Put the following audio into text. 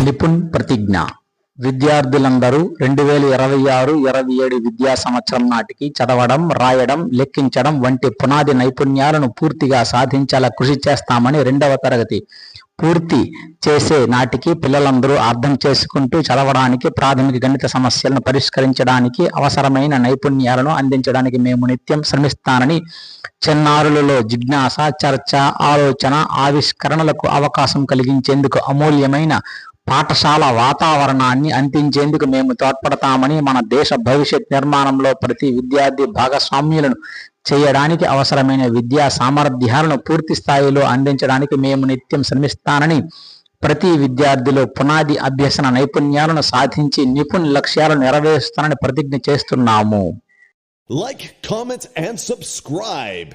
నిపుణ్ ప్రతిజ్ఞ. విద్యార్థులందరూ రెండు వేల ఇరవై ఆరు ఇరవై ఏడు విద్యా సంవత్సరం నాటికి చదవడం రాయడం లెక్కించడం వంటి పునాది నైపుణ్యాలను పూర్తిగా సాధించేలా కృషి చేస్తామని రెండవ తరగతి పూర్తి చేసే నాటికి పిల్లలందరూ అర్థం చేసుకుంటూ చదవడానికి ప్రాథమిక గణిత సమస్యలను పరిష్కరించడానికి అవసరమైన నైపుణ్యాలను అందించడానికి మేము నిత్యం శ్రమిస్తానని చిన్నారులలో జిజ్ఞాస చర్చ ఆలోచన ఆవిష్కరణలకు అవకాశం కలిగించేందుకు అమూల్యమైన పాఠశాల వాతావరణాన్ని అందించేందుకు మేము తోడ్పడతామని మన దేశ భవిష్యత్ నిర్మాణంలో ప్రతి విద్యార్థి భాగస్వామ్యులను చేయడానికి అవసరమైన విద్యా సామర్థ్యాలను పూర్తి స్థాయిలో అందించడానికి మేము నిత్యం శ్రమిస్తానని ప్రతి విద్యార్థిలో పునాది అభ్యసన నైపుణ్యాలను సాధించి నిపుణ లక్ష్యాలను నెరవేరుస్తానని ప్రతిజ్ఞ చేస్తున్నాము. Like comments and subscribe